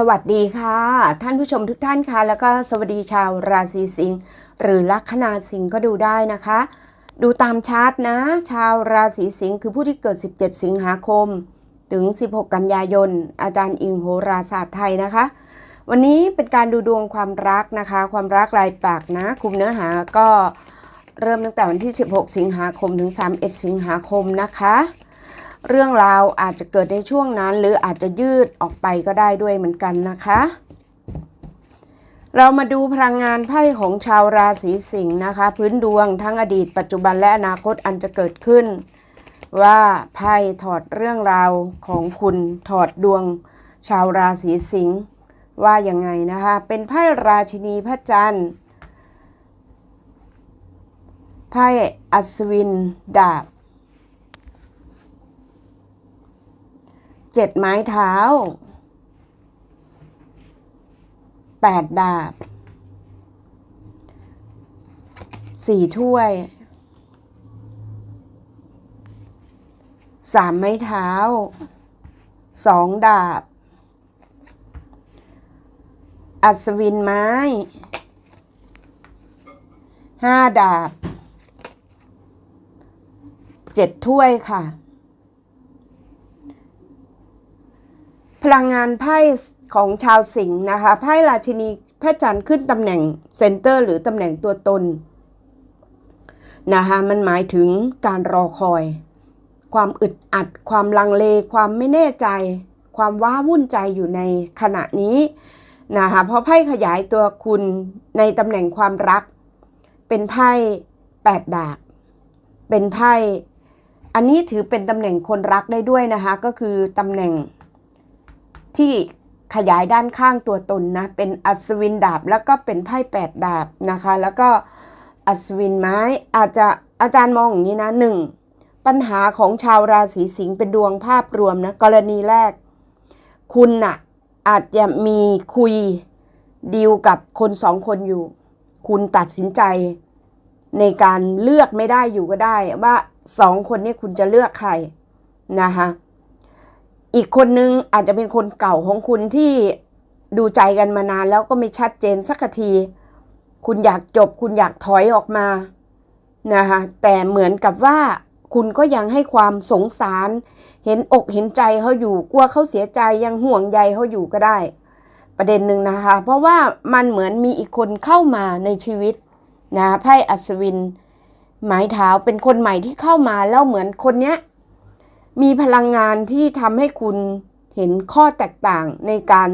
สวัสดีค่ะ ท่านผู้ชมทุกท่านค่ะ แล้วก็สวัสดีชาวราศีสิงห์หรือลัคนาสิงห์ก็ดูได้นะคะ ดูตามชาร์ตนะ ชาวราศีสิงห์คือผู้ที่เกิด 17 สิงหาคม ถึง 16 กันยายน อาจารย์อิงโหราศาสตร์ไทยนะคะ วันนี้เป็นการดูดวงความรักนะคะ ความรักรายปากนะ คุมเนื้อหาก็เริ่มตั้งแต่วันที่ 16 สิงหาคมถึง 31 สิงหาคมนะคะ เรื่องราวอาจจะเกิดในช่วงนั้น หรืออาจจะยืดออกไปก็ได้ด้วยเหมือนกันนะคะ เรามาดูพลังงานไพ่ของชาวราศีสิงห์นะคะ พื้นดวงทั้งอดีต ปัจจุบันและอนาคตอันจะเกิดขึ้น ว่าไพ่ถอดเรื่องราวของคุณถอดดวง ชาวราศีสิงห์ว่ายังไงนะคะ เป็นไพ่ราชินีพระจันทร์ไพ่อัศวินดาบ เจ็ดไม้เท้าแปดดาบสี่ถ้วยสามไม้เท้าสองดาบ อัศวินไม้ห้าดาบเจ็ดถ้วยค่ะ พลังงานไพ่ของชาวสิงห์นะคะไพ่ราชินีพระจันทร์ขึ้นตำแหน่งเซนเตอร์ หรือตำแหน่งตัวตนนะคะมันหมายถึงการรอคอย ความอึดอัด ความลังเล ความไม่แน่ใจ ความว้าวุ่นใจอยู่ในขณะนี้นะคะเพราะไพ่ขยายตัวคุณในตำแหน่งความรัก เป็นไพ่แปดดาบเป็นไพ่ อันนี้ถือเป็นตำแหน่งคนรักได้ด้วยนะคะ ก็คือตำแหน่ง ที่ขยายด้านข้างตัวตนนะ เป็นอัศวินดาบแล้วก็เป็นไพ่แปดดาบนะคะ แล้วก็อัศวินไม้อาจจะอาจารย์มองอย่างนี้นะหนึ่งปัญหาของชาวราศีสิงห์เป็นดวงภาพรวมนะกรณีแรก คุณน่ะอาจจะมีคุยดีลกับคนสองคนอยู่ คุณตัดสินใจ ในการเลือกไม่ได้อยู่ก็ได้ ว่าสองคนนี้คุณจะเลือกใครนะคะ อีกคนนึงอาจจะเป็นคนเก่าของคุณที่ดูใจกันมานานแล้วก็ไม่ชัดเจนสักที คุณอยากจบ คุณอยากถอยออกมานะคะแต่เหมือนกับว่าคุณก็ยังให้ความสงสาร เห็นอกเห็นใจเขาอยู่กลัวเขาเสียใจยังห่วงใยเขาอยู่ก็ได้ ประเด็นหนึ่งนะคะ เพราะว่ามันเหมือนมีอีกคนเข้ามาในชีวิตนะไพ่อัศวิน หมายเท้าเป็นคนใหม่ที่เข้ามาแล้วเหมือนคนเนี้ย มีพลังงานที่ทำให้คุณเห็นข้อแตกต่างในการ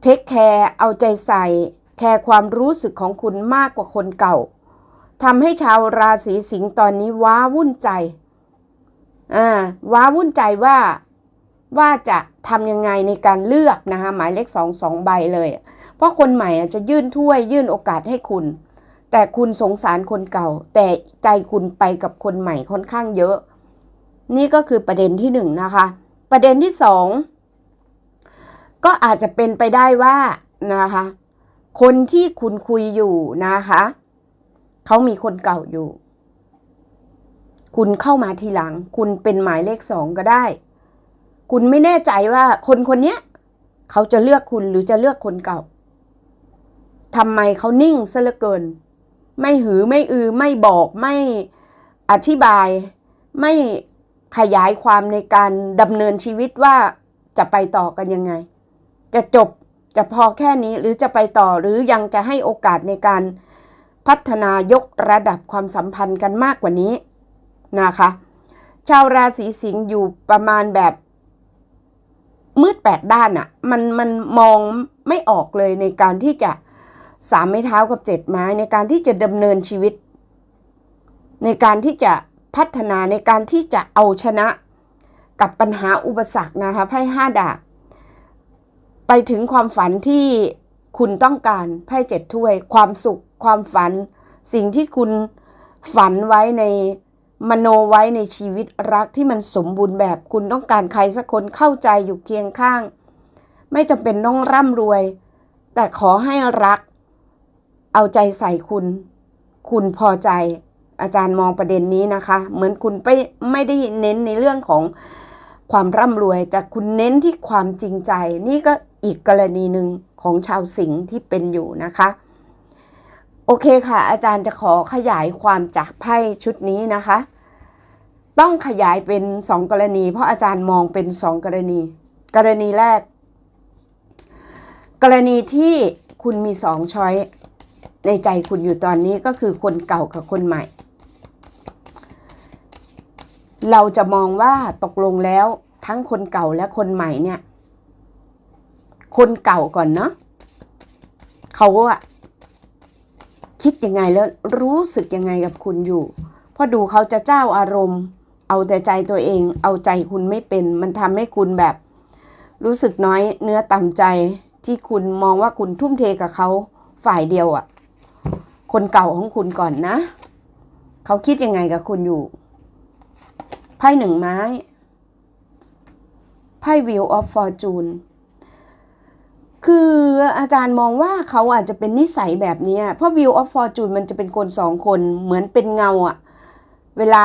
เทคแคร์เอาใจใส่ แคร์ความรู้สึกของคุณมากกว่าคนเก่าทำให้ชาวราศีสิงห์ตอนนี้ว้าวุ่นใจอ่าว้าวุ่นใจว่าว่าจะทำยังไงในการเลือกนะคะหมายเลขสองสองใบเลย เพราะคนใหม่จะยื่นถ้วยยื่นโอกาสให้คุณ แต่คุณสงสารคนเก่า แต่ใจคุณไปกับคนใหม่ค่อนข้างเยอะ นี่ก็คือประเด็นที่หนึ่งนะคะ ประเด็นที่สองก็อาจจะเป็นไปได้ว่านะคะ คนที่คุณคุยอยู่นะคะเขามีคนเก่าอยู่ คุณเข้ามาทีหลัง คุณเป็นหมายเลขสองก็ได้ คุณไม่แน่ใจว่าคนคนนี้เขาจะเลือกคุณหรือจะเลือกคนเก่าทำไมเขานิ่งซะเหลือเกิน ไม่หือไม่อือไม่บอกไม่อธิบาย ไม่ ขยายความในการดำเนินชีวิตว่าจะไปต่อกันยังไง จะจบจะพอแค่นี้หรือจะไปต่อหรือยังจะให้โอกาสในการพัฒนายกระดับความสัมพันธ์กันมากกว่านี้นะคะ ชาวราศีสิงห์อยู่ประมาณแบบมืดแปดด้านอะ่ะมันมันมองไม่ออกเลยในการที่จะสามไม้เท้ากับเจ็ดไม้ในการที่จะดำเนินชีวิต ในการที่จะ พัฒนาในการที่จะเอาชนะกับปัญหาอุปสรรคนะคะไพ่ห้าดาบไปถึงความฝันที่คุณต้องการไพ่เจ็ดถ้วย ความสุข ความฝัน สิ่งที่คุณฝันไว้ในมโนไว้ในชีวิตรักที่มันสมบูรณ์แบบคุณต้องการใครสักคนเข้าใจอยู่เคียงข้าง ไม่จำเป็นต้องร่ำรวย แต่ขอให้รัก เอาใจใส่คุณ คุณพอใจ อาจารย์มองประเด็นนี้นะคะ เหมือนคุณไปไม่ได้เน้นในเรื่องของความร่ำรวย แต่คุณเน้นที่ความจริงใจ นี่ก็อีกกรณีหนึ่งของชาวสิงห์ที่เป็นอยู่นะคะ โอเคค่ะ อาจารย์จะขอขยายความจากไพ่ชุดนี้นะคะ ต้องขยายเป็นสองกรณี เพราะอาจารย์มองเป็นสองกรณี กรณีแรก กรณีที่คุณมีสองช้อยในใจคุณอยู่ตอนนี้ก็คือคนเก่ากับคนใหม่ เราจะมองว่าตกลงแล้วทั้งคนเก่าและคนใหม่เนี่ย คนเก่าก่อนเนาะเขาอะคิดยังไงแล้วรู้สึกยังไงกับคุณอยู่เพราะดูเขาจะเจ้าอารมณ์ เอาแต่ใจตัวเอง เอาใจคุณไม่เป็น มันทำให้คุณแบบ รู้สึกน้อยเนื้อต่ำใจที่คุณมองว่าคุณทุ่มเทกับเขาฝ่ายเดียวอะคนเก่าของคุณก่อนนะ เขาคิดยังไงกับคุณอยู่ ไพ่หนึ่งไม้ ไพ่ Wheel of Fortune คืออาจารย์มองว่าเขาอาจจะเป็นนิสัยแบบนี้ เพราะ Wheel of Fortune มันจะเป็นคนสองคนเหมือนเป็นเงาอะเวลา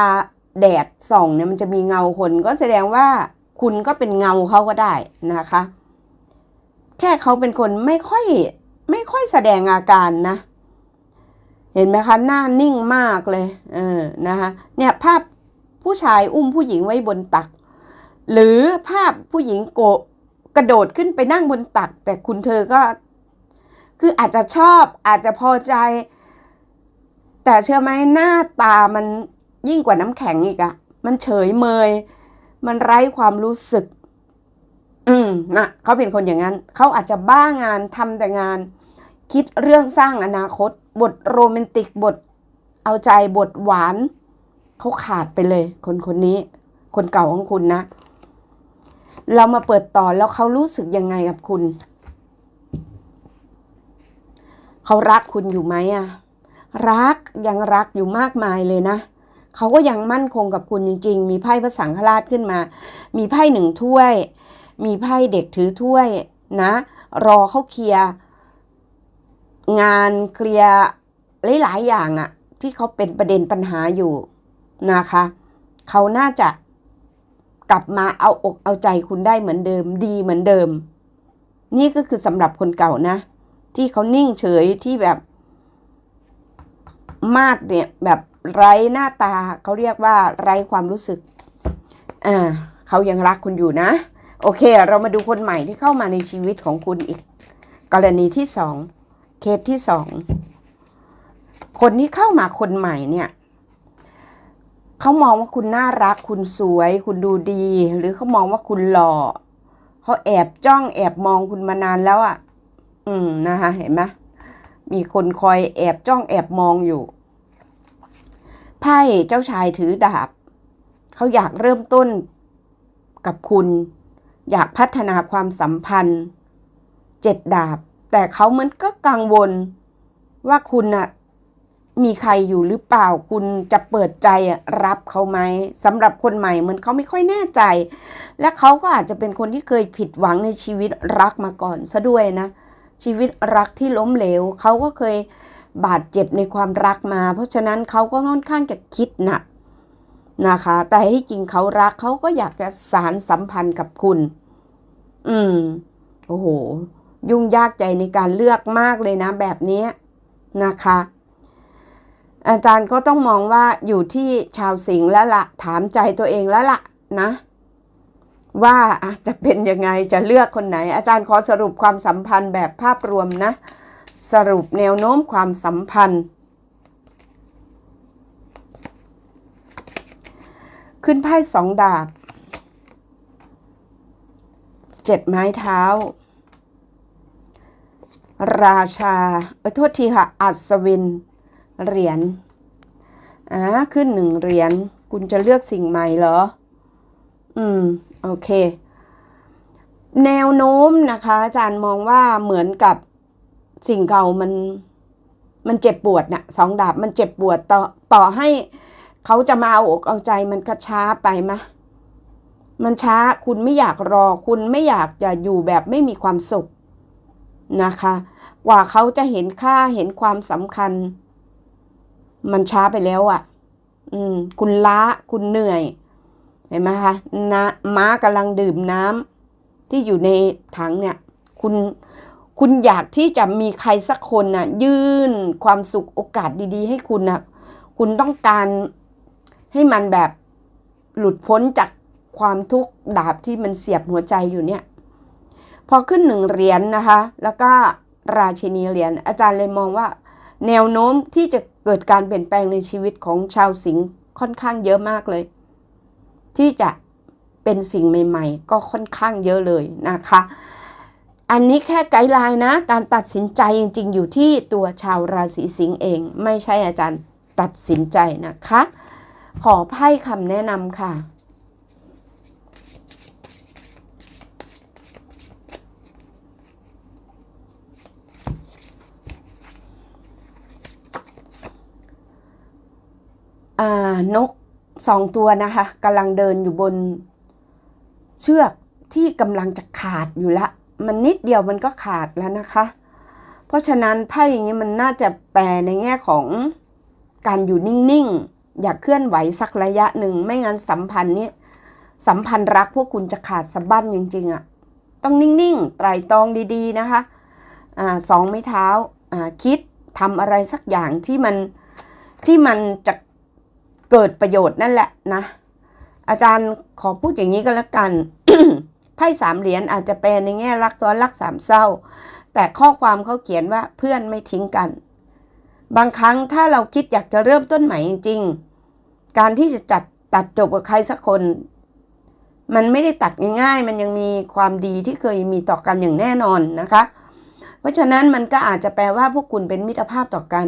แดดส่องเนี่ยมันจะมีเงาคนก็แสดงว่าคุณก็เป็นเงาเขาก็ได้นะคะ แค่เขาเป็นคนไม่ค่อยไม่ค่อยแสดงอาการนะ เห็นไหมคะ หน้านิ่งมากเลย เออนะคะเนี่ยภาพ ผู้ชายอุ้มผู้หญิงไว้บนตัก หรือภาพผู้หญิงโกกระโดดขึ้นไปนั่งบนตัก แต่คุณเธอก็ คืออาจจะชอบอาจจะพอใจ แต่เชื่อไหมหน้าตามันยิ่งกว่าน้ำแข็งอีกอะมันเฉยเมย มันไร้ความรู้สึก อืมนะเขาเป็นคนอย่างนั้น เขาอาจจะบ้างานทำแต่งาน คิดเรื่องสร้างอนาคต บทโรแมนติกบทเอาใจบทหวาน เขาขาดไปเลย คนคนนี้ คนเก่าของคุณนะ เรามาเปิดต่อแล้วเขารู้สึกยังไงกับคุณ เขารักคุณอยู่ไหมอะรักยังรักอยู่มากมายเลยนะเขาก็ยังมั่นคงกับคุณจริง ๆ มีไพ่พระสังฆราชขึ้นมา มีไพ่หนึ่งถ้วย มีไพ่เด็กถือถ้วยนะ รอเขาเคลียร์งานเคลียร์หลายๆอย่างอะที่เขาเป็นประเด็นปัญหาอยู่ นะคะ เขาน่าจะกลับมาเอาอกเอาใจคุณได้เหมือนเดิม ดีเหมือนเดิม นี่ก็คือสำหรับคนเก่านะ ที่เขานิ่งเฉยที่แบบ มาดเนี่ยแบบไร้หน้าตาเขาเรียกว่าไร้ความรู้สึกอ่าเขายังรักคุณอยู่นะ โอเค เรามาดูคนใหม่ที่เข้ามาในชีวิตของคุณอีก กรณีที่สองเคสที่สองคนที่เข้ามาคนใหม่เนี่ย เขามองว่าคุณน่ารัก คุณสวย คุณดูดี หรือเขามองว่าคุณหล่อเขาแอบจ้องแอบมองคุณมานานแล้วอะ่ะ อืมนะคะเห็นไหมมีคนคอยแอบจ้องแอบมองอยู่ไพ่เจ้าชายถือดาบเขาอยากเริ่มต้นกับคุณ อยากพัฒนาความสัมพันธ์เจ็ดดาบ แต่เขาเหมือนก็กังวลว่าคุณน่ะ มีใครอยู่หรือเปล่าคุณจะเปิดใจรับเขาไหมสำหรับคนใหม่เหมือนเขาไม่ค่อยแน่ใจ และเขาก็อาจจะเป็นคนที่เคยผิดหวังในชีวิตรักมาก่อนซะด้วยนะ ชีวิตรักที่ล้มเหลวเขาก็เคยบาดเจ็บในความรักมา เพราะฉะนั้นเขาก็ค่อนข้างจะคิดหนักนะคะ แต่ที่จริงเขารักเขาก็อยากจะสารสัมพันธ์กับคุณ อืมโอ้โห ยุ่งยากใจในการเลือกมากเลยนะแบบนี้นะคะ อาจารย์ก็ต้องมองว่าอยู่ที่ชาวสิงห์แล้วละ่ะ ถามใจตัวเองแล้วละ่ะนะ ว่าจะเป็นยังไงจะเลือกคนไหน อาจารย์ขอสรุปความสัมพันธ์แบบภาพรวมนะ สรุปแนวโน้มความสัมพันธ์ ขึ้นไพ่สองดาบเจ็ดไม้เท้า ราชา เออโทษทีค่ะ อัศวิน เหรียญอ่าขึ้นหนึ่งเหรียญคุณจะเลือกสิ่งใหม่เหรอ อืม โอเค แนวโน้มนะคะ อาจารย์มองว่าเหมือนกับสิ่งเก่ามันมันเจ็บปวดนะ่ะสองดาบมันเจ็บปวดต่อต่อให้เขาจะมาเอาอกเอาใจมันก็ช้าไปมะ มันช้าคุณไม่อยากรอ คุณไม่อยากจะอยู่แบบไม่มีความสุขนะคะ กว่าเขาจะเห็นค่าเห็นความสำคัญ มันช้าไปแล้วอะ่ะ อืม คุณล้าคุณเหนื่อย เห็นไหมคะนะม้ากำลังดื่มน้ำที่อยู่ในถังเนี่ย คุณคุณอยากที่จะมีใครสักคนน่ะ ยื่นความสุขโอกาสดี ๆ ให้คุณน่ะ คุณต้องการให้มันแบบหลุดพ้นจากความทุกข์ดาบที่มันเสียบหัวใจอยู่เนี่ย พอขึ้นหนึ่งเหรียญนนะคะ แล้วก็ราชินีเหรียญอาจารย์เลยมองว่า แนวโน้มที่จะ เกิดการเปลี่ยนแปลงในชีวิตของชาวสิงห์ค่อนข้างเยอะมากเลย ที่จะเป็นสิ่งใหม่ๆ ก็ค่อนข้างเยอะเลยนะคะ อันนี้แค่ไกด์ไลน์นะ การตัดสินใจจริงๆ อยู่ที่ตัวชาวราศีสิงห์เอง ไม่ใช่อาจารย์ตัดสินใจนะคะ ขอไพ่คำแนะนำค่ะ นกสองตัวนะคะกำลังเดินอยู่บนเชือกที่กำลังจะขาดอยู่ละ มันนิดเดียวมันก็ขาดแล้วนะคะ เพราะฉะนั้นไพ่อย่างนี้มันน่าจะแปลในแง่ของการอยู่นิ่งๆ อย่าเคลื่อนไหวสักระยะหนึ่ง ไม่งั้นสัมพันธ์นี้สัมพันธ์รักพวกคุณจะขาดสะบั้นจริงๆอะ่ะ ต้องนิ่งๆ ไตรตรองดีๆนะคะอ่าสองไม้เท้าอ่าคิดทำอะไรสักอย่างที่มันที่มันจะ เกิดประโยชน์นั่นแหละนะ อาจารย์ขอพูดอย่างนี้ก็แล้วกันไพ่สามเหรียญอาจจะแปลในแง่รักซ้อนรักสามเศร้า แต่ข้อความเขาเขียนว่าเพื่อนไม่ทิ้งกัน บางครั้งถ้าเราคิดอยากจะเริ่มต้นใหม่จริงๆ การที่จะจัดตัดจบกับใครสักคน มันไม่ได้ตัดง่ายๆ มันยังมีความดีที่เคยมีต่อกันอย่างแน่นอนนะคะ เพราะฉะนั้นมันก็อาจจะแปลว่าพวกคุณเป็นมิตรภาพต่อกัน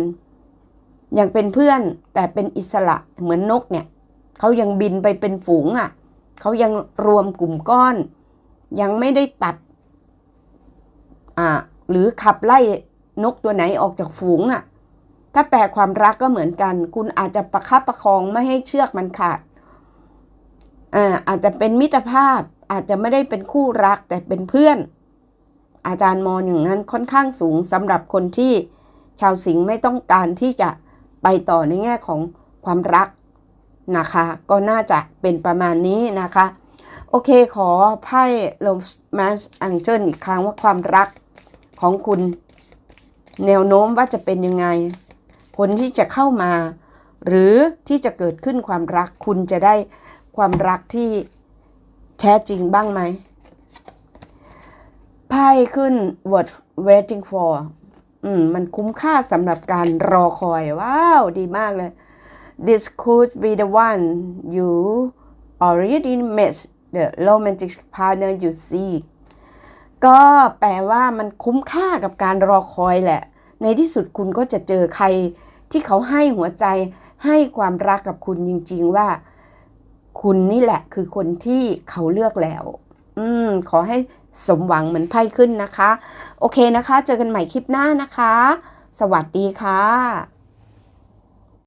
ย่างเป็นเพื่อนแต่เป็นอิสระเหมือนนกเนี่ยเขายังบินไปเป็นฝูงอะ่ะเขายังรวมกลุ่มก้อน ยังไม่ได้ตัดอ่าหรือขับไล่นกตัวไหนออกจากฝูงอะ่ะ ถ้าแปลความรักก็เหมือนกัน คุณอาจจะประคับประคองไม่ให้เชือกมันขาดอ่าอาจจะเป็นมิตรภาพอาจจะไม่ได้เป็นคู่รักแต่เป็นเพื่อน อาจารย์มองอย่างนั้นค่อนข้างสูงสำหรับคนที่ชาวสิงห์ไม่ต้องการที่จะ ไปต่อในแง่ของความรักนะคะ ก็น่าจะเป็นประมาณนี้นะคะ โอเคขอไพ่ลมแมสอังเจิลอีกครั้งว่าความรักของคุณแนวโน้มว่าจะเป็นยังไงผลที่จะเข้ามา หรือที่จะเกิดขึ้นความรักคุณจะได้ความรักที่แท้จริงบ้างไหมไพ่ขึ้น what waiting for อืมมันคุ้มค่าสำหรับการรอคอย ว้าว ดีมากเลย this could be the one you already met the romantic partner you seek ก็แปลว่ามันคุ้มค่ากับการรอคอยแหละ ในที่สุดคุณก็จะเจอใครที่เขาให้หัวใจให้ความรักกับคุณจริง ๆ ว่า คุณนี่แหละคือคนที่เขาเลือกแล้ว อืม ขอให้ สมหวังเหมือนไพ่ขึ้นนะคะ โอเคนะคะ เจอกันใหม่คลิปหน้านะคะ สวัสดีค่ะ